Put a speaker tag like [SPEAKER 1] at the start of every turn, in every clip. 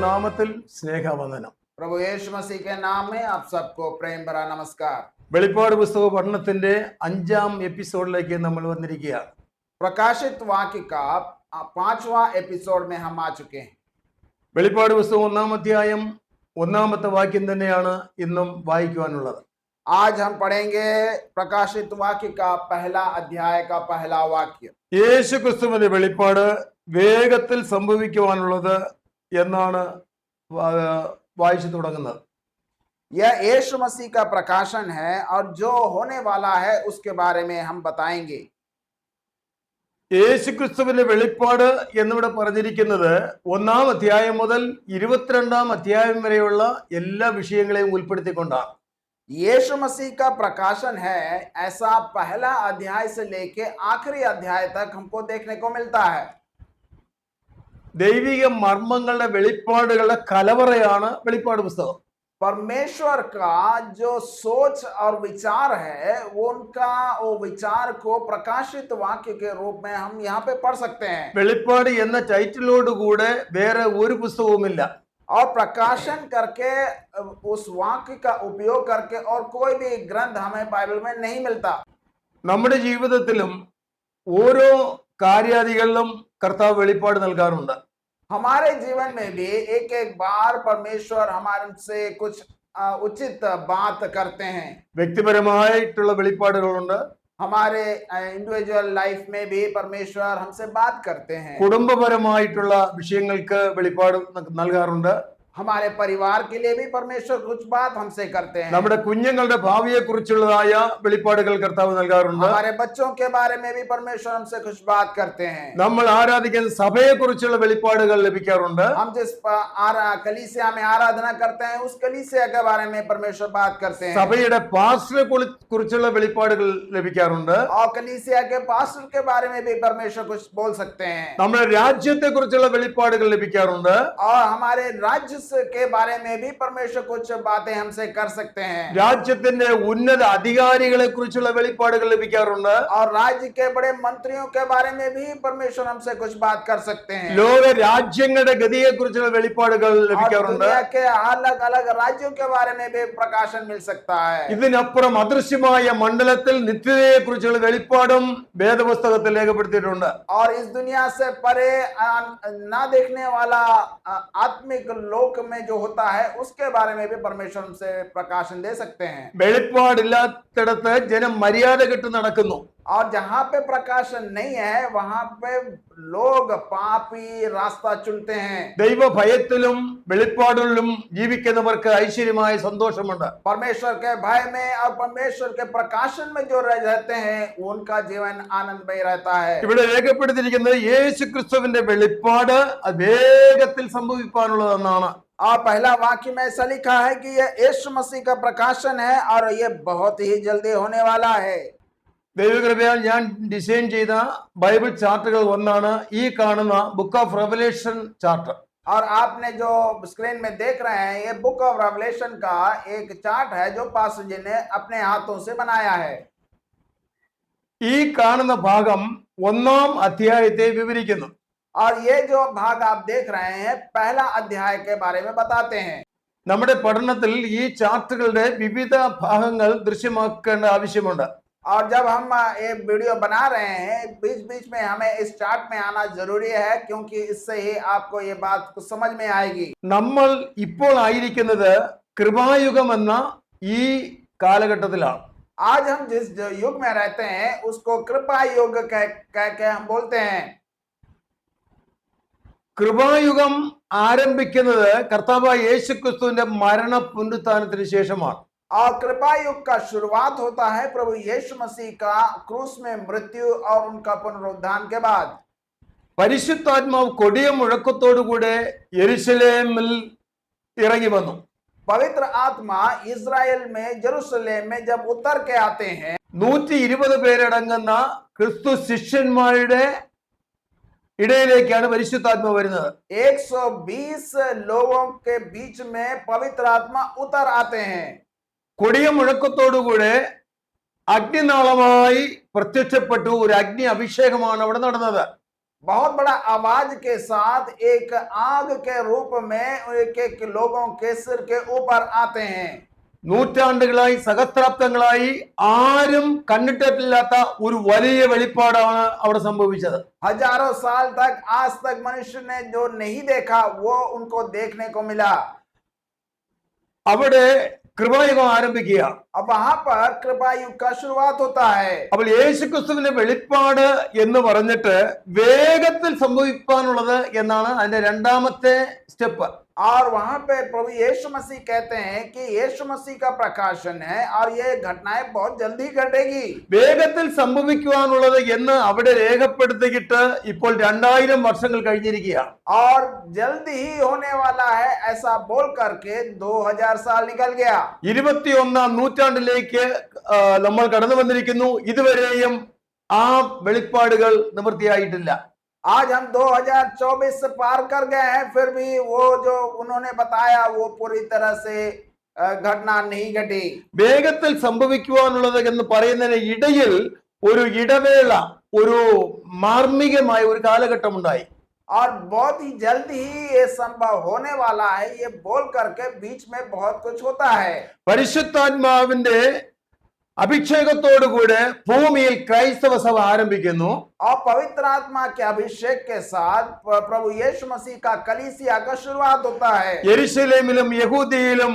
[SPEAKER 1] നാമത്തിൽ സ്നേഹവന്ദനം
[SPEAKER 2] प्रभु यीशु मसीह के नाम में आप सबको प्रेम भरा नमस्कार
[SPEAKER 1] വെളിപ്പാട് പുസ്തക പഠനത്തിന്റെ അഞ്ചാം എപ്പിസോഡിലേക്ക് നമ്മൾ വന്നിരിക്കുകയാണ്
[SPEAKER 2] प्रकाशित वाक्य का पांचवा एपिसोड में हम आ चुके हैं
[SPEAKER 1] വെളിപ്പാട് പുസ്തകം ഒന്നാം അധ്യായം ഒന്നാമത്തെ വാക്യം തന്നെയാണ് ഇന്നും വായിക്കുവാനുള്ളത്
[SPEAKER 2] आज हम पढ़ेंगे प्रकाशित वाक्य का पहला अध्याय का पहला वाक्य
[SPEAKER 1] യേശു ക്രിസ്തുവിന്റെ വെളിപ്പാട് വേഗത്തിൽ സംഭവിക്കുവാനുള്ളത് എന്നാണ് വാ- വായിച്ചു തുടങ്ങുന്നത്
[SPEAKER 2] यह यीशु मसीह का प्रकाशन है और जो होने वाला है उसके बारे में हम बताएंगे
[SPEAKER 1] യേശു ക്രിസ്തുവിന്റെ വെളിപ്പാട് എന്നിവിടെ പറഞ്ഞിരിക്കുന്നത് ഒന്നാം അധ്യായം മുതൽ ഇരുപത്തിരണ്ടാം അധ്യായം വരെയുള്ള എല്ലാ വിഷയങ്ങളെയും ഉൾപ്പെടുത്തിക്കൊണ്ടാണ്
[SPEAKER 2] यीशु मसीह का प्रकाशन है ऐसा पहला अध्याय से लेके आखिरी अध्याय तक हमको देखने को मिलता है
[SPEAKER 1] ദൈവിക മർമ്മങ്ങളുടെ വെളിപ്പാടുകളുടെ കലവറയാണ് വെളിപ്പാട് പുസ്തകം
[SPEAKER 2] परमेश्वर का जो सोच और विचार है वो उनका वो विचार को प्रकाशित वाक्य के रूप में हम यहाँ पे पढ़ सकते हैं
[SPEAKER 1] വെളിപ്പാട് എന്ന ടൈറ്റിലോടുകൂടെ വേറെ ഒരു പുസ്തകവുമില്ല
[SPEAKER 2] और प्रकाशन करके अ, उस वाक्य का उपयोग करके और कोई भी ग्रंथ हमें बाइबल में नहीं मिलता
[SPEAKER 1] നമ്മുടെ ജീവിതത്തിലും ഓരോ കാര്യാദികളിലും കർത്താവ് വെളിപ്പാട് നൽകാറുണ്ട്
[SPEAKER 2] हमारे जीवन में भी एक एक बार परमेश्वर हमारे से कुछ अ, उचित बात करते हैं
[SPEAKER 1] വ്യക്തിപരമായിട്ടുള്ള വെളിപ്പാടുകളുണ്ട്
[SPEAKER 2] हमारे इंडिविजुअल लाइफ में भी परमेश्वर हमसे बात करते हैं
[SPEAKER 1] കുടുംബപരമായിട്ടുള്ള വിഷയങ്ങൾക്ക് വെളിപ്പാട് ന- നൽകാറുണ്ട്
[SPEAKER 2] ഹമാരെ പരിവാർ പരമേശ്വർ കുച്ച് ബാത് ഹംസെ കർത്തേ
[SPEAKER 1] നമ്മുടെ കുഞ്ഞുങ്ങളുടെ ഭാവിയെ കുറിച്ചുള്ളതായ വെളിപ്പാടുകൾ കർത്താവ് നൽകാറുണ്ട്.
[SPEAKER 2] ഹമാരെ ബച്ചോ കെ ബാരെ മേ ഭി പരമേശ്വർ ഹംസെ കുച്ച് ബാത് കർത്തേ
[SPEAKER 1] നമ്മൾ ആരാധിക്കുന്ന സഭയെ കുറിച്ചുള്ള വെളിപ്പാടുകൾ ലഭിക്കാറുണ്ട്.
[SPEAKER 2] ഹം ജിസ് കലീസിയ മേ ആരാധന കർത്തേ ഹൈ ഉസ് കലീസിയ കെ ബാരെ മേ പരമേശ്വർ ബാത് കർത്തേ
[SPEAKER 1] സഭയുടെ പാസ്റ്ററെ കുറിച്ചുള്ള വെളിപ്പാടുകൾ ലഭിക്കാറുണ്ട്.
[SPEAKER 2] ആ കലീസിയ കെ പാസ്റ്റർ കെ ബാരെ മേ ഭി പരമേശ്വർ കുച്ച് ബോൾ സക്തേ
[SPEAKER 1] നമ്മുടെ രാജ്യത്തെ കുറിച്ചുള്ള വെളിപ്പാടുകൾ ലഭിക്കാറുണ്ട്.
[SPEAKER 2] ആ ഹമാരെ രാജ്യ के बारे में भी परमेश्वर कुछ बातें हमसे कर सकते हैं
[SPEAKER 1] രാജ്യത്തിന്റെ ഉന്നത അധികാരികളെ കുറിച്ചുള്ള വെളിപ്പാടുകൾ ലഭിക്കാറുണ്ട്
[SPEAKER 2] और राज्य के बड़े मंत्रियों के बारे में भी परमेश्वर हमसे कुछ बात कर सकते हैं
[SPEAKER 1] ലോക രാജ്യങ്ങളുടെ ഗതിയെ കുറിച്ചുള്ള വെളിപ്പാടുകൾ
[SPEAKER 2] और
[SPEAKER 1] ലഭിക്കാറുണ്ട്
[SPEAKER 2] दुनिया के अलग अलग राज्यों के बारे में भी प्रकाशन मिल सकता है
[SPEAKER 1] ഇതിനപ്പുറം അദൃശ്യമായ മണ്ഡലത്തിൽ നിത്യതയെ കുറിച്ചുള്ള വെളിപ്പാടും വേദപുസ്തകത്തിൽ രേഖപ്പെടുത്തിയിട്ടുണ്ട്
[SPEAKER 2] और इस दुनिया से परे आ, ना देखने वाला आ, आत्मिक लोक में जो होता है उसके बारे में भी परमेश्वर हमसे प्रकाशन दे सकते हैं
[SPEAKER 1] വെളിപ്പാടില്ലാത്തിടത്ത് ജനം മര്യാദ കെട്ട് നടക്കുന്നു
[SPEAKER 2] और जहाँ पे प्रकाशन नहीं है वहां पे लोग पापी रास्ता चुनते हैं
[SPEAKER 1] ദൈവ ഭയത്തിലും വെളിപ്പാടുകളിലും ജീവിക്കുന്നവർക്ക് ഐശ്വര്യമായ സന്തോഷമുണ്ട്
[SPEAKER 2] परमेश्वर के भय में और परमेश्वर के प्रकाशन में जो रह रहते हैं उनका जीवन आनंदमय रहता है
[SPEAKER 1] ഇവിടെ രേഖപ്പെടുത്തിയിരിക്കുന്നത് യേശു ക്രിസ്തുവിന്റെ വെളിപ്പാട് അത് വേഗത്തിൽ സംഭവിക്കാനുള്ളതെന്നാണ്
[SPEAKER 2] और पहला वाक्य में ऐसा लिखा है कि यह यीशु मसीह का प्रकाशन है और ये बहुत ही जल्दी होने वाला है
[SPEAKER 1] ദൈവകൃപയാൽ ഞാൻ ഡിസൈൻ ചെയ്ത ബൈബിൾ ചാർട്ടുകൾ ഒന്നാണ് ഈ കാണുന്ന ബുക്ക് ഓഫ് റെവലേഷൻ ചാർട്ട്
[SPEAKER 2] और आपने जो स्क्रीन में देख रहे हैं ये बुक ऑफ रेवलेशन का एक चार्ट है जो पास्टर जी ने अपने हाथों से बनाया है
[SPEAKER 1] ഈ കാണുന്ന ഭാഗം ഒന്നാം അധ്യായത്തെ വിവരിക്കുന്നു
[SPEAKER 2] और ये जो भाग आप देख रहे हैं पहला अध्याय के बारे में बताते हैं
[SPEAKER 1] നമ്മുടെ പഠനത്തിൽ ഈ ചാർട്ടുകളുടെ വിവിധ ഭാഗങ്ങൾ ദൃശ്യമാക്കേണ്ട ആവശ്യമുണ്ട്
[SPEAKER 2] और जब हम आ, ये वीडियो बना रहे हैं बीच बीच में हमें इस चार्ट में आना जरूरी है क्योंकि इससे ही आपको ये बात कुछ समझ में आएगी
[SPEAKER 1] നമ്മൾ ഇപ്പോൾ ആയിരിക്കുന്നത് കൃപായുഗം എന്ന ഈ കാലഘട്ടത്തിലാണ്
[SPEAKER 2] आज हम जिस जो युग में रहते हैं उसको कृपा युग कह कह के हम बोलते हैं
[SPEAKER 1] കൃപായുഗം ആരംഭിക്കുന്നത് കർത്താവായ യേശു ക്രിസ്തുവിന്റെ മരണ പുനരുത്ഥാനത്തിന് ശേഷമാണ്
[SPEAKER 2] और कृपा युग का शुरुआत होता है प्रभु यीशु मसीह का क्रूस में मृत्यु और उनका पुनरुत्थान के बाद
[SPEAKER 1] പരിശുദ്ധാത്മാവ് കൊടിയ മുഴക്കത്തോടുകൂടെ യെരുശലേമിൽ ഇറങ്ങി വന്നു
[SPEAKER 2] पवित्र आत्मा इज़राइल में जेरूशलेम में जब उतर के आते हैं
[SPEAKER 1] നൂറ്റി ഇരുപത് പേരടങ്ങുന്ന ക്രിസ്തു ശിഷ്യന്മാരുടെ ഇടയിലേക്കാണ് പരിശുദ്ധാത്മ വരുന്നത്
[SPEAKER 2] 120 लोगों के बीच में पवित्र आत्मा उतर आते हैं
[SPEAKER 1] കൊടിയ മുഴക്കത്തോടുകൂടെ അഗ്നിനാളമായി പ്രത്യക്ഷപ്പെട്ടു ഒരു അഗ്നി അഭിഷേകമാണ് അവിടെ നടന്നത്
[SPEAKER 2] बहुत बड़ा आवाज के साथ एक आग के रूप में एक एक लोगों के सिर के ऊपर आते हैं
[SPEAKER 1] നൂറ്റാണ്ടുകളായി സഹസ്രാബ്ദങ്ങളായി ആരും കണ്ടിട്ടില്ലാത്ത ഒരു വലിയ വെളിപ്പാടാണ് അവിടെ സംഭവിച്ചത്
[SPEAKER 2] हजारों साल तक आज तक मनुष्य ने जो नहीं देखा वो उनको देखने को मिला
[SPEAKER 1] അവിടെ കൃപായുഗം ആരംഭിക്കുക. അപ്പോൾ യേശു ക്രിസ്തുവിന്റെ വെളിപ്പാട് എന്ന് പറഞ്ഞിട്ട് വേഗത്തിൽ സംഭവിക്കാനുള്ളത് എന്നാണ് അതിന്റെ രണ്ടാമത്തെ സ്റ്റെപ്പ്.
[SPEAKER 2] और वहां पे प्रभु यीशु मसीह कहते हैं कि यीशु मसीह का प्रकाशन है और ये घटनाएं बहुत जल्दी घटेगी
[SPEAKER 1] വേഗത്തിൽ സംഭവിക്കുവാനുള്ളത് എന്ന് അവിടെ രേഖപ്പെടുത്തിയിട്ട് ഇപ്പോൾ രണ്ടായിരം വർഷങ്ങൾ കഴിഞ്ഞിരിക്കുകയാണ്
[SPEAKER 2] और जल्दी ही होने वाला है ऐसा बोल करके 2000 साल निकल गया
[SPEAKER 1] ഇരുപത്തിയൊന്നാം നൂറ്റാണ്ടിലേക്ക് ആ, നമ്മൾ കടന്നു വന്നിരിക്കുന്നു ഇതുവരെയും ആ വെളിപ്പാടുകൾ നിവൃത്തിയായിട്ടില്ല
[SPEAKER 2] आज हम 2024 से पार कर गए हैं फिर भी वो जो उन्होंने बताया वो पूरी तरह से अ, घटना नहीं घटी
[SPEAKER 1] വേഗത്തിൽ സംഭവിക്കുവാനുള്ളത് എന്ന് പറയുന്നതിന് ഇടയിൽ ഒരു ഇടവേള ഒരു മാർമികമായ ഒരു കാലഘട്ടം ഉണ്ടായി
[SPEAKER 2] और बहुत ही जल्द ही ये संभव होने वाला है ये बोल करके बीच में बहुत कुछ होता है
[SPEAKER 1] പരിശുദ്ധാത്മാവിന്റെ അഭിഷേകത്തോടുകൂടെ ഭൂമിയിൽ ക്രൈസ്തവ സഭ ആരംഭിക്കുന്നു.
[SPEAKER 2] ആ പവിത്രാത്മാക്ക് അഭിഷേക് പ്രഭു യേശു
[SPEAKER 1] മസീഹ യഹൂദിയിലും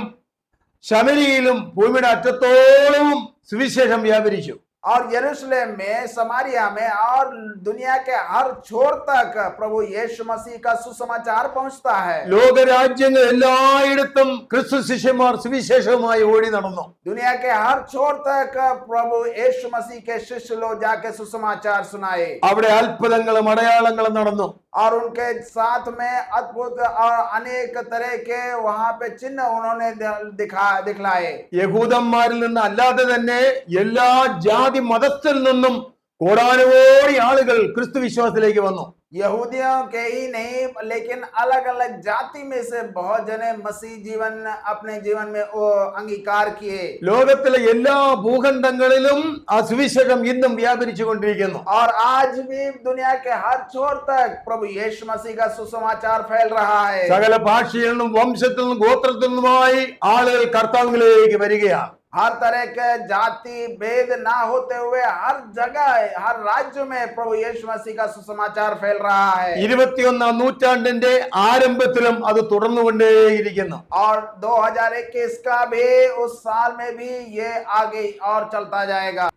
[SPEAKER 1] ശമരിയിലും ഭൂമിയുടെ അറ്റത്തോളവും സുവിശേഷം വ്യാപരിച്ചു.
[SPEAKER 2] और यरूशलेम में समारिया में और दुनिया के हर छोर तक प्रभु यीशु मसीह का सुसमाचार पहुंचता है
[SPEAKER 1] ലോകരാജ്യങ്ങൾ എല്ലായിടത്തും ക്രിസ്തു ശിഷ്യന്മാർ സുവിശേഷവുമായി ഓടി നടന്നു
[SPEAKER 2] दुनिया के हर छोर तक प्रभु यीशु मसीह के शिष्य लोग जाके सुसमाचार सुनाए
[SPEAKER 1] അവിടെ അത്ഭുതങ്ങളും അടയാളങ്ങളും നടന്നു
[SPEAKER 2] और उनके साथ में अद्भुत और अनेक तरह के वहां पे चिन्ह उन्होंने द- दिखा दिखलाए
[SPEAKER 1] യഹൂദന്മാരിൽ നിന്ന് അല്ലാതെ തന്നെ എല്ലാ ജാതി മതത്തിൽ നിന്നും കോടാനുകോടി ആളുകൾ ക്രിസ്തു വിശ്വാസത്തിലേക്ക് വന്നു
[SPEAKER 2] यहूदियों के ही नहीं लेकिन अलग अलग जाति में से बहुत जने मसीह जीवन अपने जीवन में वो अंगीकार किए
[SPEAKER 1] ലോകത്തിലെ എല്ലാ ഭൂഖണ്ഡങ്ങളിലും ആ സുവിശേഷം ഇന്നും വ്യാപരിച്ചു കൊണ്ടിരിക്കുന്നു
[SPEAKER 2] और आज भी दुनिया के हर छोर तक प्रभु यीशु मसीह का सुसमाचार फैल रहा है
[SPEAKER 1] സകല ഭാഷയിൽ നിന്നും വംശത്തിൽ നിന്നും ഗോത്രത്തിൽ നിന്നുമായി ആളുകൾ കർത്താവിലേക്ക് വരികയാണ്
[SPEAKER 2] हर तरह के जाति भेद ना होते हुए हर जगह हर राज्य में प्रभु यीशु मसीह का सुसमाचार फैल रहा है
[SPEAKER 1] ഇരുപത്തിയൊന്നാം നൂറ്റാണ്ടിന്റെ ആരംഭത്തിലും അത് തുടർന്നുകൊണ്ടേയിരിക്കുന്നു
[SPEAKER 2] और 2021 का भी उस साल में भी ये आगे और चलता जाएगा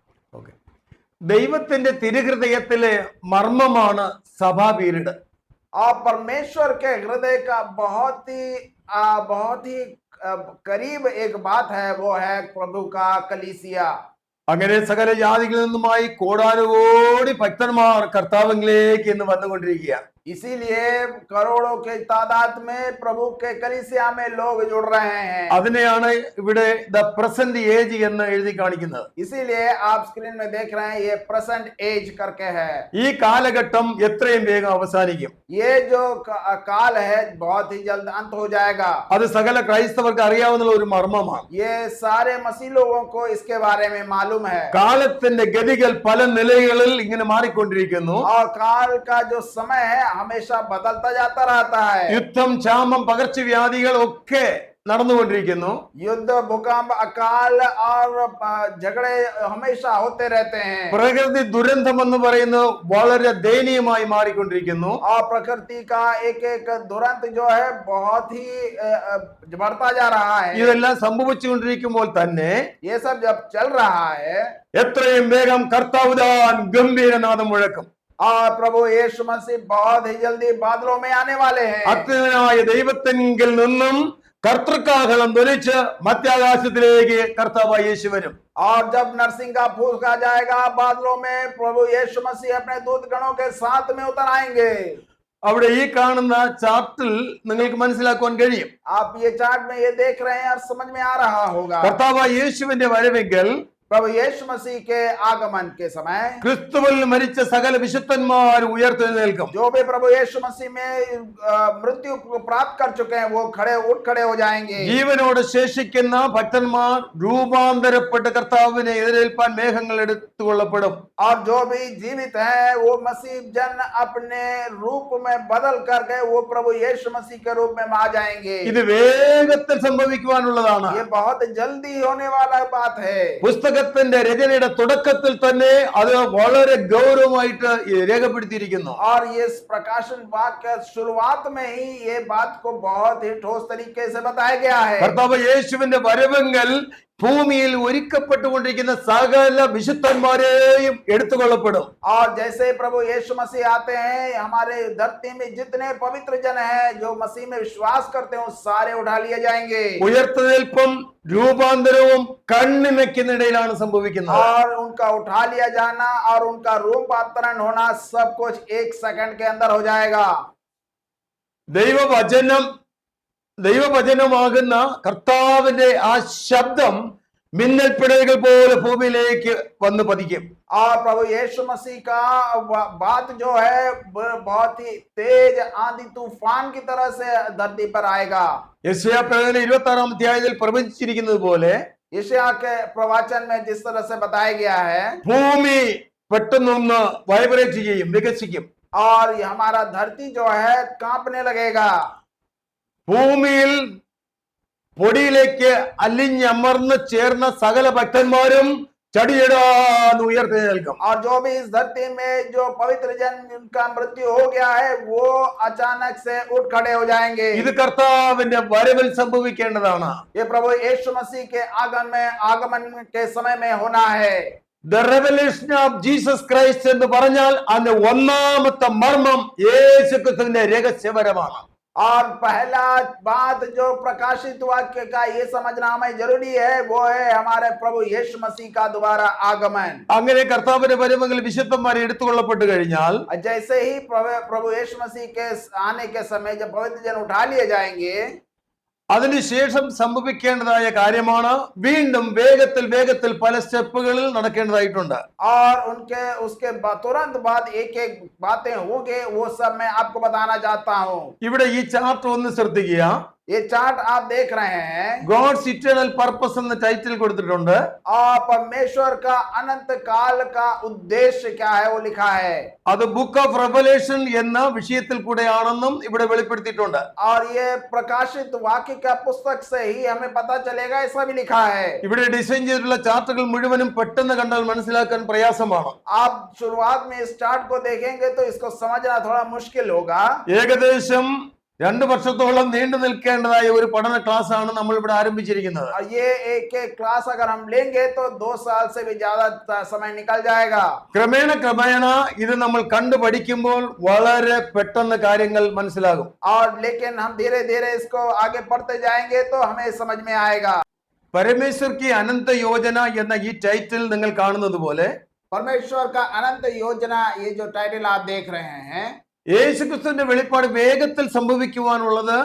[SPEAKER 1] ദൈവത്തിന്റെ തിരുഹൃദയത്തിലെ മർമ്മമാണ് സഭാ പീരീഡ്
[SPEAKER 2] और परमेश्वर के हृदय का बहुत ही आ, बहुत ही കരീബ് ഏക് ബാത് ഹൈ പ്രഭു കാ കലീസിയ
[SPEAKER 1] അങ്ങനെ സകല ജാതികളിൽ നിന്നുമായി കോടാനുകോടി ഭക്തന്മാർ കർത്താവിലേക്ക് എന്ന് വന്നുകൊണ്ടിരിക്കുകയാണ്.
[SPEAKER 2] इसीलिए करोड़ों के तादाद में प्रभु के कलिसिया में लोग जुड़ रहे हैं
[SPEAKER 1] अदने आने इवडे द प्रेजेंट एज എന്ന് എഴുതി കാണിക്കുന്നു
[SPEAKER 2] इसीलिए आप स्क्रीन में देख रहे हैं ये प्रेजेंट एज करके है
[SPEAKER 1] ये കാലഘട്ടം എത്രയും വേഗം അവസാനിക്കും
[SPEAKER 2] ये जो काल है बहुत ही जल्द अंत हो जाएगा
[SPEAKER 1] അത് സകല ക്രൈസ്തവർക്ക് അറിയാവുന്ന ഒരു മർമ്മമാണ്
[SPEAKER 2] ये सारे मसीह लोगों को इसके बारे में मालूम है
[SPEAKER 1] കാലത്തിന്റെ ഗതികൾ പല നിലകളിൽ ഇങ്ങനെ മാറിക്കൊണ്ടിരിക്കുന്നു
[SPEAKER 2] और काल का जो समय है हमेशा बदलता जाता रहता है
[SPEAKER 1] യുദ്ധം ക്ഷാമം പകർച്ചവ്യാധികൾ ഒക്കെ നടന്നുകൊണ്ടിരിക്കുന്നു
[SPEAKER 2] युद्ध भूकंप अकाल और अ, झगड़े हमेशा होते रहते हैं
[SPEAKER 1] പ്രകൃതി ദുരന്തം എന്ന് പറയുന്നത് വളരെ ദയനീയമായി മാറിക്കൊണ്ടിരിക്കുന്നു
[SPEAKER 2] और प्रकृति का एक एक दुरंत जो है बहुत ही अ, अ, बढ़ता जा रहा है
[SPEAKER 1] ഇതെല്ലാം സംഭവിച്ചുകൊണ്ടിരിക്കുമ്പോൾ തന്നെ
[SPEAKER 2] ये सब जब चल रहा है
[SPEAKER 1] എത്രയും വേഗം കർത്താവുതാൻ ഗംഭീരനാഥം മുഴക്കും
[SPEAKER 2] और प्रभु यीशु मसीह बहुत ही जल्दी बादलों में आने वाले हैं
[SPEAKER 1] അത്യനായ ദൈവത്തെങ്കിൽ നിന്നും കർത്തൃക്കാഹളം ധ്വനിച്ച് മധ്യാകാശത്തിലേക്ക് കർത്താവായ യേശു വരും
[SPEAKER 2] और जब नरसिंह का फूका जाएगा बादलों में प्रभु यीशु मसीह अपने दूत गणों के साथ में उतर आएंगे
[SPEAKER 1] അവിടെ ഈ കാണുന്ന ചാർട്ടിൽ നിങ്ങൾക്ക് മനസ്സിലാക്കുവാൻ കഴിയും
[SPEAKER 2] आप ये चार्ट में ये देख रहे हैं और समझ में आ रहा होगा
[SPEAKER 1] കർത്താവായ യേശുവിന്റെ വരവെങ്കിൽ
[SPEAKER 2] प्रभु यीशु मसीह के आगमन के समय
[SPEAKER 1] ക്രിസ്തുവിൽ മരിച്ച സകല വിശുദ്ധന്മാർ ഉയർത്തെഴുന്നേൽക്കും
[SPEAKER 2] जो भी प्रभु यीशु मसीह में अ, मृत्यु को प्राप्त कर चुके हैं वो खड़े उठ खड़े हो जाएंगे
[SPEAKER 1] ജീവനോട് ശേഷിക്കുന്ന ഭക്തന്മാർ രൂപാന്തരപ്പെട്ട് കർത്താവിനെ എതിരേൽപ്പാൻ മേഘങ്ങൾ എടുത്തുകൊള്ളപ്പെടും
[SPEAKER 2] और जो भी जीवित है वो मसीह जन अपने रूप में बदल करके वो प्रभु यीशु मसीह के रूप में आ जाएंगे
[SPEAKER 1] ഇത് വേഗത്തിൽ സംഭവിക്കുവാനുള്ളതാണ്
[SPEAKER 2] ये बहुत जल्दी होने वाला बात है
[SPEAKER 1] പുസ്തകത്തിന്റെ രചനയുടെ തുടക്കത്തിൽ തന്നെ അത് വളരെ ഗൗരവമായിട്ട് രേഖപ്പെടുത്തിയിരിക്കുന്നു
[SPEAKER 2] और ये इस प्रकाशन वाक्य शुरुआत में ही ये बात को बहुत ही ठोस तरीके से बताया गया है
[SPEAKER 1] കർത്താവ് യേശുവിന്റെ വരവെങ്കിൽ ഭൂമിയിൽ ഒരുക്കപ്പെട്ടുകൊണ്ടിരിക്കുന്ന സകല വിശുദ്ധന്മാരെയും എടുത്തുകൊള്ളപ്പെടും
[SPEAKER 2] और जैसे प्रभु यीशु मसीह आते हैं हमारे धरती में जितने पवित्र जन हैं जो मसीह में विश्वास करते हैं वो सारे उठा लिए जाएंगे
[SPEAKER 1] ഉയർത്തെഴുന്നേൽപ്പും രൂപാന്തരവും കണ്ണിമയ്ക്കുന്നിടയിലാണ് സംഭവിക്കുന്നത്
[SPEAKER 2] और उनका उठा लिया जाना और उनका रूपांतरण होना सब कुछ एक सेकंड के अंदर हो जाएगा
[SPEAKER 1] ദൈവവചനം ദൈവവചനമാകുന്ന കർത്താവിന്റെ ആ ശബ്ദം മിന്നൽപ്പിടലുകൾ പോലെ ഭൂമിയിലേക്ക് വന്ന് പതിക്കും
[SPEAKER 2] और प्रभु यीशु मसीह का व- बात जो है ब- बहुत ही तेज आंधी तूफान की तरह से धरती पर आएगा
[SPEAKER 1] യശയാ പ്രവചന ഇരുപത്തി ആറാം അധ്യായത്തിൽ പ്രവചിച്ചിരിക്കുന്നത് പോലെ
[SPEAKER 2] यशायाह के प्रवचन में जिस तरह से बताया गया है
[SPEAKER 1] ഭൂമി പെട്ടെന്നൊന്ന് വൈബ്രേറ്റ് ചെയ്യും വികസിക്കും
[SPEAKER 2] और ये हमारा धरती जो है कांपने लगेगा
[SPEAKER 1] ഭൂമിയിൽ പൊടിയിലേക്ക് അലിഞ്ഞമർന്ന് ചേർന്ന സകല ഭക്തന്മാരും ചടിയടാന്ന് ഉയർത്തെഴുന്നേൽക്കും
[SPEAKER 2] और जो भी इस धरती में जो पवित्र जन उनका मृत्यु हो गया है वो अचानक से उठ खड़े हो जाएंगे
[SPEAKER 1] ഇത് കർത്താവിന്റെ വരവിൽ സംഭവിക്കേണ്ടതാണ്
[SPEAKER 2] ये प्रभु यीशु मसीह के आगमन में आगमन के समय में होना है
[SPEAKER 1] the revelation of Jesus Christ എന്ന് പറഞ്ഞാൽ അതിന്റെ ഒന്നാമത്തെ മർമ്മം യേശു ക്രിസ്തുവിന്റെ രഹസ്യപരമാണ്
[SPEAKER 2] और पहला बात जो प्रकाशित वाक्य का ये समझना हमें जरूरी है वो है हमारे प्रभु यीशु मसीह का दोबारा आगमन
[SPEAKER 1] അങ്ങനെ കർത്താവിന്റെ വരവെങ്കിൽ വിശുദ്ധന്മാരെ എടുത്തുകൊള്ളപ്പെട്ടു കഴിഞ്ഞാൽ
[SPEAKER 2] और जैसे ही प्रभु प्रभु यीशु मसीह के आने के समय जब पवित्र जन उठा लिए जाएंगे
[SPEAKER 1] അതിനുശേഷം സംഭവിക്കേണ്ടതായ കാര്യമാണ് വീണ്ടും വേഗത്തിൽ വേഗത്തിൽ പല സ്റ്റെപ്പുകളിൽ നടക്കേണ്ടതായിട്ടുണ്ട്. ഇവിടെ ഈ ചാർട്ട് ഒന്ന് ശ്രദ്ധിക്കുക.
[SPEAKER 2] ये चार्ट आप देख रहे हैं
[SPEAKER 1] ഗോഡ്സ് ഇറ്റേണൽ പർപ്പസ് എന്ന ടൈറ്റിൽ കൊടുത്തിട്ടുണ്ട്
[SPEAKER 2] और परमेश्वर का अनंत काल का उद्देश्य क्या है वो लिखा है
[SPEAKER 1] അത് ബുക്ക് ഓഫ് റെവലേഷൻ എന്ന വിഷയത്തിൽ കൂടെയാണെന്നും ഇവിടെ വെളിപ്പെടുത്തിയിട്ടുണ്ട്
[SPEAKER 2] और ये प्रकाशित वाक्य का पुस्तक से ही हमें पता चलेगा ऐसा भी लिखा है
[SPEAKER 1] ഇവിടെ ഡിസൈൻ ചെയ്തിട്ടുള്ള ചാർട്ടുകൾ മുഴുവനും പെട്ടെന്ന് കണ്ടാൽ മനസ്സിലാക്കാൻ പ്രയാസമാണ്
[SPEAKER 2] आप शुरुआत में इस चार्ट को देखेंगे तो इसको समझना थोड़ा मुश्किल होगा
[SPEAKER 1] ഏകദേശം രണ്ടു വർഷത്തോളം നീണ്ടു നിൽക്കേണ്ടതായ ഒരു പഠന ക്ലാസ് ആണ് നമ്മൾ ഇവിടെ ആരംഭിച്ചിരിക്കുന്നത്
[SPEAKER 2] और ये एक एक क्लास अगर हम लेंगे तो दो साल से भी ज्यादा त- समय निकल जाएगा
[SPEAKER 1] ക്രമേണ ക്രമേണ ഇത് നമ്മൾ കണ്ടു പഠിക്കുമ്പോൾ വളരെ പെട്ടെന്ന് കാര്യങ്ങൾ മനസ്സിലാകും
[SPEAKER 2] और लेकिन हम धीरे धीरे इसको आगे पढ़ते जाएंगे तो हमें समझ में आएगा
[SPEAKER 1] പരമേശ്വർ കി അനന്ത യോജന എന്ന ഈ ടൈറ്റിൽ നിങ്ങൾ കാണുന്നത് പോലെ
[SPEAKER 2] परमेश्वर का अनंत योजना ये जो टाइटल आप देख रहे हैं
[SPEAKER 1] യേശുക്രിസ്തുവിന്റെ വെളിപ്പാട് വേഗത്തിൽ സംഭവിക്കുവാനുള്ളത്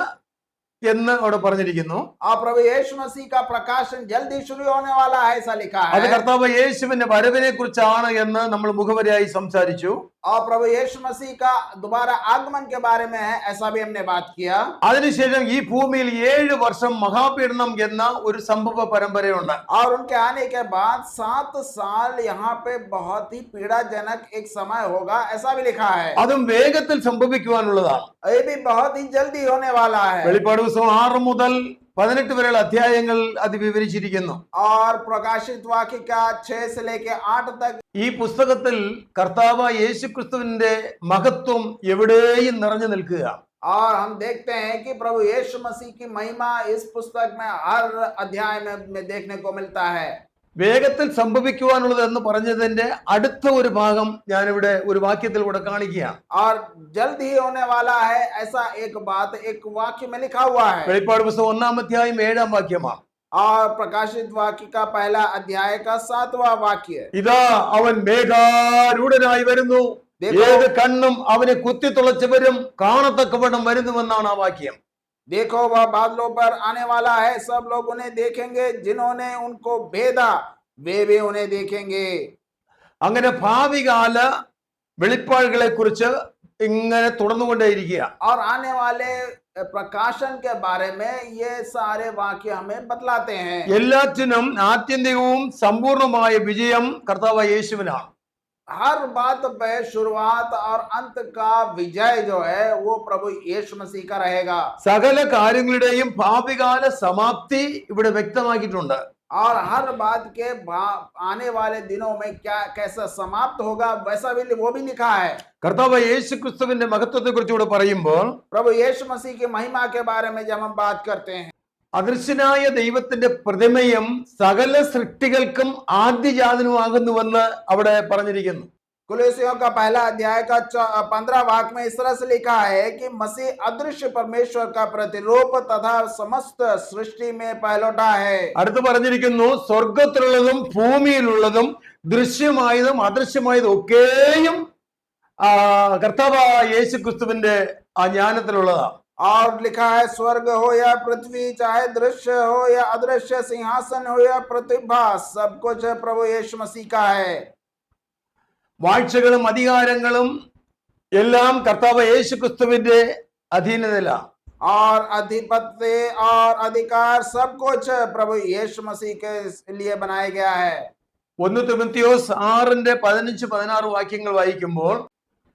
[SPEAKER 1] എന്ന് അവിടെ പറഞ്ഞിരിക്കുന്നു.
[SPEAKER 2] ആ പ്രഭു യേശു മസീഹ പ്രകാശൻ ജൽദി ശുരു ഹോനെ വാല ഹൈ സലിഖ
[SPEAKER 1] അത് കർത്താവ് യേശുവിന്റെ വരവിനെ കുറിച്ചാണ് എന്ന് നമ്മൾ മുഖവരിയായി സംസാരിച്ചു.
[SPEAKER 2] और प्रभु यीशु मसीह का दोबारा आगमन के बारे में है ऐसा भी हमने बात किया
[SPEAKER 1] അതിനുശേഷം ഈ ഭൂമിയിൽ ഏഴ് വർഷം മഹാപീഡനം എന്ന ഒരു സംഭവ പരമ്പരയുണ്ട്
[SPEAKER 2] और उनके आने के बाद सात साल यहाँ पे बहुत ही पीड़ाजनक एक समय होगा ऐसा भी लिखा है
[SPEAKER 1] അതും വേഗത്തിൽ സംഭവിക്കുവാനുള്ളതാണ്
[SPEAKER 2] ये भी बहुत ही जल्दी होने वाला है
[SPEAKER 1] വെളിപ്പാട് ദിവസം ആറ് മുതൽ പതിനെട്ട് വരെയുള്ള അധ്യായങ്ങൾ അത് വിവരിച്ചിരിക്കുന്നു
[SPEAKER 2] और प्रकाशित वाक्य का छह से लेके आठ तक
[SPEAKER 1] ഈ പുസ്തകത്തിൽ കർത്താവ് യേശുക്രിസ്തുവിന്റെ മഹത്വം എവിടെയും നിറഞ്ഞു നിൽക്കുക
[SPEAKER 2] और हम देखते हैं कि प्रभु यीशु मसीह की महिमा इस पुस्तक में हर अध्याय में, में देखने को मिलता है
[SPEAKER 1] വേഗത്തിൽ സംഭവിക്കുവാനുള്ളത് എന്ന് പറഞ്ഞതിന്റെ അടുത്ത ഒരു ഭാഗം ഞാനിവിടെ ഒരു വാക്യത്തിൽ കൂടെ കാണിക്കുകയാണ്
[SPEAKER 2] और जल्द ही होने वाला है ऐसा एक बात एक वाक्य में लिखा हुआ है
[SPEAKER 1] വെളിപ്പാട് പുസ്തകം ഒന്നാം അധ്യായം ഏഴാം വാക്യമാണ്
[SPEAKER 2] और प्रकाशित वाक्य का पहला अध्याय का सातवां वाक्य
[SPEAKER 1] ഇതാ അവൻ മേഘാരൂഢനായി വരുന്നു ഏത് കണ്ണും അവനെ കുത്തി തുളച്ചവരും കാണത്തക്കവണ്ണം വരുന്നുവെന്നാണ് ആ വാക്യം
[SPEAKER 2] देखो वह बादलों पर आने वाला है सब लोग उन्हें देखेंगे जिन्होंने उनको भेदा वे भी उन्हें देखेंगे
[SPEAKER 1] അങ്ങനെ ഭാവികാല വെളിപ്പാടുകളെ കുറിച്ച് ഇങ്ങനെ തുടർന്നുകൊണ്ടേയിരിക്കുക
[SPEAKER 2] और आने वाले प्रकाशन के बारे में ये सारे वाक्य हमें बतलाते हैं
[SPEAKER 1] എല്ലാറ്റിനും ആത്യന്തികവും സമ്പൂർണമായ വിജയം കർത്താവ് യേശുവിനാണ്
[SPEAKER 2] हर बात पे शुरुआत और अंत का विजय जो है वो प्रभु यीशु मसीह का रहेगा
[SPEAKER 1] സകല കാര്യങ്ങളുടെയും ഭാവികാല സമാപ്തി ഇവിടെ വ്യക്തമാക്കിയിട്ടുണ്ട്
[SPEAKER 2] और हर बात के भा- आने वाले दिनों में क्या कैसा समाप्त होगा वैसा भी वो भी लिखा है
[SPEAKER 1] കർത്താവ് യേശു ക്രിസ്തുവിന്റെ മഹത്വത്തെ കുറിച്ച് ഇവിടെ പറയുമ്പോൾ
[SPEAKER 2] प्रभु यीशु मसीह की महिमा के बारे में जब हम बात करते हैं
[SPEAKER 1] അദൃശ്യനായ ദൈവത്തിന്റെ പ്രതിമയും സകല സൃഷ്ടികൾക്കും ആദ്യജാതനുമാകുന്നുവെന്ന് അവിടെ പറഞ്ഞിരിക്കുന്നു
[SPEAKER 2] कुलसियों का पहला अध्याय का पंद्रह वाक्य में इस तरह से लिखा है कि मसीह अदृश्य परमेश्वर का प्रतिरूप तथा समस्त सृष्टि में पहलौठा है
[SPEAKER 1] അടുത്ത് പറഞ്ഞിരിക്കുന്നു സ്വർഗത്തിലുള്ളതും ഭൂമിയിലുള്ളതും ദൃശ്യമായതും അദൃശ്യമായതും ഒക്കെയും ആ, കർത്താവ് യേശു ക്രിസ്തുവിന്റെ ആ ജ്ഞാനത്തിലുള്ളതാണ്
[SPEAKER 2] और लिखा है स्वर्ग हो या पृथ्वी चाहे दृश्य हो या अदृश्य सिंहासन हो या प्रतिभा सब कुछ प्रभु यीशु मसीह का है
[SPEAKER 1] വാഴ്ചകളും അധികാരങ്ങളും എല്ലാം കർത്താവ് യേശു ക്രിസ്തുവിന്റെ അധീനതയിലാണ്
[SPEAKER 2] और अधिपत्य और अधिकार सब कुछ प्रभु यीशु मसीह के लिए बनाया गया है
[SPEAKER 1] ഒന്ന് തിമത്തിയോസ് ആറിന്റെ പതിനഞ്ച് പതിനാറ് വാക്യങ്ങൾ വായിക്കുമ്പോൾ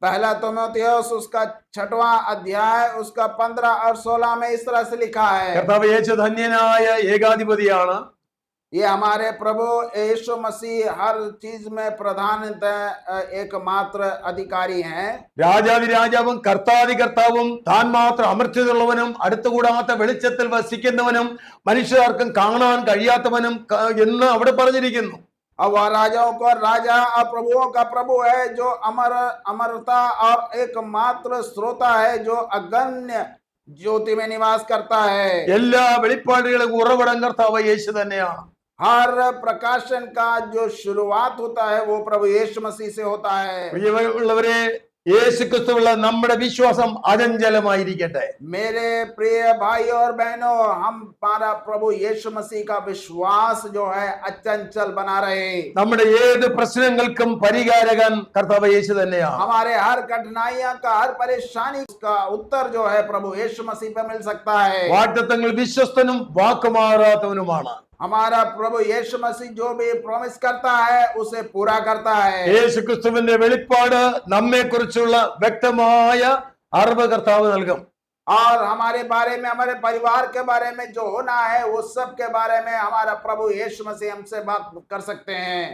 [SPEAKER 2] पहला तिमोथियुस उसका छठवां अध्याय उसका पंद्रह और सोलह में इस तरह से लिखा है
[SPEAKER 1] കർത്താവ് യേശു ധന്യനായ ഏകാധിപതിയാണ്
[SPEAKER 2] ये हमारे प्रभु यीशु मसीह हर चीज में प्रधानतः एकमात्र अधिकारी हैं
[SPEAKER 1] രാജാതി രാജാവും കർത്താതി കർത്താവും താൻ മാത്രം അമർത്യതുള്ളവനും അടുത്തുകൂടാത്ത വെളിച്ചത്തിൽ വസിക്കുന്നവനും മനുഷ്യർക്കും കാണാൻ കഴിയാത്തവനും ക- എന്ന് അവിടെ പറഞ്ഞിരിക്കുന്നു
[SPEAKER 2] और वह राजाओं का राजा और प्रभुओं का प्रभु है जो अमर अमरता और एकमात्र श्रोता है जो अगण्य ज्योति में निवास करता है
[SPEAKER 1] എല്ലാ വെളിപ്പാടുകളും ഉറവിടം കർത്താവ് യേശു തന്നെയാണ്
[SPEAKER 2] हर प्रकाशन का जो शुरुआत होता है वो प्रभु यीशु मसीह से होता है
[SPEAKER 1] പ്രിയമുള്ളവരെ യേശു ക്രിസ്തുവുള്ള നമ്മുടെ വിശ്വാസം അചഞ്ചലമായിരിക്കട്ടെ
[SPEAKER 2] मेरे प्रिय भाई और बहनों हम हमारा प्रभु यीशु मसीह का विश्वास जो है अचंचल बना रहे
[SPEAKER 1] നമ്മുടെ ഏത് പ്രശ്നങ്ങൾക്കും പരിഹാരകൻ കർത്താവ് യേശു തന്നെയാണ്
[SPEAKER 2] हमारे हर कठिनाइयां का हर परेशानी का उत्तर जो है प्रभु यीशु मसीह पे मिल सकता है
[SPEAKER 1] വാഗ്ദത്തങ്ങൾ വിശ്വസ്തനും വാക്കുമാറാത്തവനുമാണ്
[SPEAKER 2] हमारा प्रभु यीशु मसीह जो भी प्रॉमिस करता है उसे पूरा करता है
[SPEAKER 1] യേശു ക്രിസ്തുവിന്റെ വെളിപ്പാട് നമ്മെ കുറിച്ചുള്ള വ്യക്തമായ അറിവ് കർത്താവ് നൽകും
[SPEAKER 2] और हमारे बारे में हमारे परिवार के बारे में जो होना है वो सब के बारे में हमारा प्रभु यीशु मसीह हमसे बात कर सकते हैं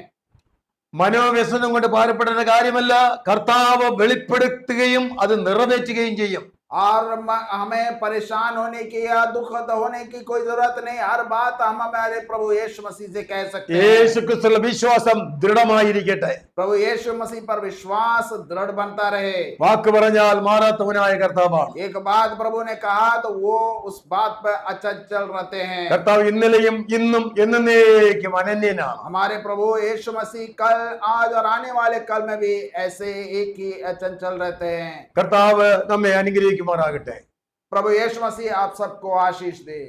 [SPEAKER 1] മനോവ്യസനം കൊണ്ട് ഭാരപ്പെടേണ്ട കാര്യമല്ല കർത്താവ് വെളിപ്പെടുത്തുകയും അത് നിറവേറ്റുകയും ചെയ്യും
[SPEAKER 2] और म- हमें परेशान होने की या दुखद होने की कोई जरूरत नहीं हर बात हम हमारे प्रभु यीशु मसीह से कह सकते हैं
[SPEAKER 1] യേശു ക്രിസ്തുള്ള വിശ്വാസം ദൃഢമായിരിക്കട്ടെ
[SPEAKER 2] प्रभु यीशु मसीह पर विश्वास दृढ़ बनता रहे
[SPEAKER 1] വാക്ക് പറഞ്ഞാൽ മാറാത്തവനായ കർത്താവാണ്
[SPEAKER 2] एक बात प्रभु ने कहा तो वो उस बात पर अचंचल रहते हैं
[SPEAKER 1] കർത്താവ് ഇന്നലെയും ഇന്നും എന്നേക്കും അനന്യനാണ്
[SPEAKER 2] हमारे प्रभु यीशु मसीह कल आज और आने वाले कल में भी ऐसे एक ही अचंचल रहते हैं
[SPEAKER 1] കർത്താവ് നമ്മെ അനുഗ്രഹിക്കുമാറാകട്ടെ
[SPEAKER 2] प्रभु यीशु मसीह आप सबको आशीष दे